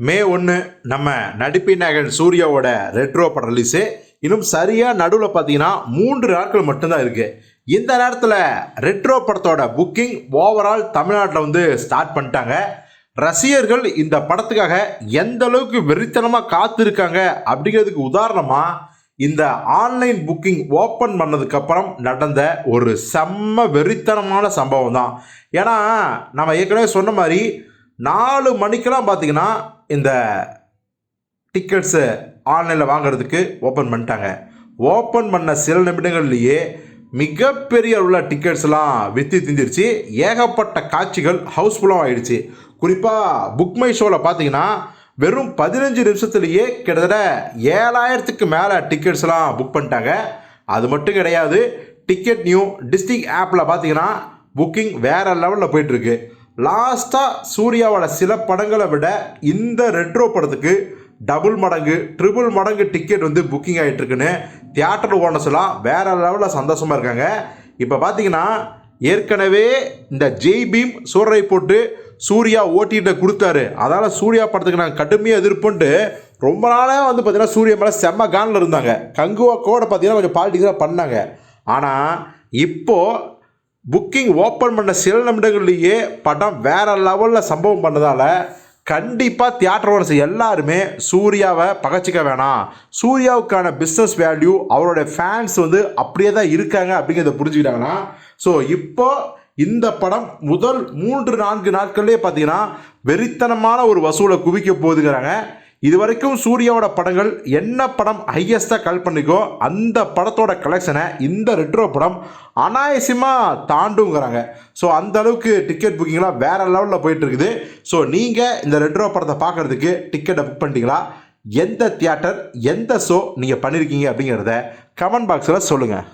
மே ஒன்று நம்ம நடிப்பின் நாயகன் சூர்யாவோட ரெட்ரோ பட ரிலீஸு இன்னும் சரியாக நடுவில் பார்த்தீங்கன்னா மூன்று நாட்கள் மட்டும்தான் இருக்குது இந்த நேரத்தில் ரெட்ரோ படத்தோட புக்கிங் ஓவரால் தமிழ்நாட்டில் வந்து ஸ்டார்ட் பண்ணிட்டாங்க. ரசிகர்கள் இந்த படத்துக்காக எந்த அளவுக்கு வெறித்தனமாக காத்திருக்காங்க அப்படிங்கிறதுக்கு உதாரணமாக இந்த ஆன்லைன் புக்கிங் ஓப்பன் பண்ணதுக்கப்புறம் நடந்த ஒரு செம்ம வெறித்தனமான சம்பவம் தான் ஏன்னா நம்ம ஏற்கனவே சொன்ன மாதிரி நாலு மணிக்கெல்லாம் பார்த்தீங்கன்னா இந்த டிக்கெட்ஸு ஆன்லைனில் வாங்குறதுக்கு ஓப்பன் பண்ணிட்டாங்க. ஓப்பன் பண்ண சில நிமிடங்கள்லேயே மிகப்பெரிய உள்ள டிக்கெட்ஸ்லாம் விற்று திந்திருச்சு. ஏகப்பட்ட காட்சிகள் ஹவுஸ்ஃபுல்லாக ஆயிடுச்சு. குறிப்பாக புக் மை ஷோவில் பார்த்தீங்கன்னா வெறும் பதினஞ்சு நிமிஷத்துலேயே கிட்டத்தட்ட ஏழாயிரத்துக்கு மேலே டிக்கெட்ஸ்லாம் புக் பண்ணிட்டாங்க. அது மட்டும் கிடையாது டிக்கெட் நியூ டிஸ்ட்ரிக் ஆப்பில் பார்த்தீங்கன்னா புக்கிங் வேறு லெவலில் போயிட்டுருக்கு லாஸ்ட்டாக சூர்யாவோட சில படங்களை விட இந்த ரெட்ரோ படத்துக்கு டபுள் மடங்கு ட்ரிபிள் மடங்கு டிக்கெட் வந்து புக்கிங் ஆகிட்டு இருக்குன்னு தியேட்டர் ஓனர்ஸ் எல்லாம் வேற லெவலில் சந்தோஷமாக இருக்காங்க. இப்போ பார்த்தீங்கன்னா ஏற்கனவே இந்த ஜெய் பீம் சூரரை போட்டு சூர்யா ஓட்டிகிட்ட கொடுத்தாரு. அதனால் சூர்யா படத்துக்கு நாங்கள் கடுமையாக எதிர்ப்புன்ட்டு ரொம்ப நாளாக வந்து பார்த்திங்கன்னா சூர்யா மேலே செம்ம கானில் இருந்தாங்க. கங்குவா கூட பார்த்திங்கன்னா கொஞ்சம் பாலிட்டிக்ஸாக பண்ணாங்க. ஆனால் இப்போது புக்கிங் ஓப்பன் பண்ண சில நிமிடங்கள்லேயே படம் வேற லெவலில் சம்பவம் பண்ணதால் கண்டிப்பாக தியேட்டர் ஓனர்ஸ் எல்லாருமே சூர்யாவை பகச்சிக்க வேணாம். சூர்யாவுக்கான பிஸ்னஸ் வேல்யூ அவரோட ஃபேன்ஸ் வந்து அப்படியே தான் இருக்காங்க அப்படிங்கிறத புரிஞ்சுக்கிட்டாங்கன்னா ஸோ இப்போ இந்த படம் முதல் மூன்று நான்கு நாட்கள்லேயே பார்த்தீங்கன்னா வெறித்தனமான ஒரு வசூலை குவிக்க போகுதுங்கிறாங்க. இது வரைக்கும் சூர்யாவோட படங்கள் என்ன படம் ஹையஸ்டாக கல் பண்ணிக்கோ அந்த படத்தோட கலெக்ஷனை இந்த ரெட்ரோ படம் அனாயசமாக தாண்டுங்கிறாங்க. ஸோ அந்த அளவுக்கு டிக்கெட் புக்கிங்லாம் வேற லெவலில் போயிட்டு இருக்குது ஸோ நீங்கள் இந்த ரெட்ரோ படத்தை பார்க்கறதுக்கு டிக்கெட்டை புக் பண்ணிட்டீங்களா? எந்த தியேட்டர் எந்த ஷோ நீங்கள் பண்ணியிருக்கீங்க அப்படிங்கிறத கமெண்ட் பாக்ஸில் சொல்லுங்கள்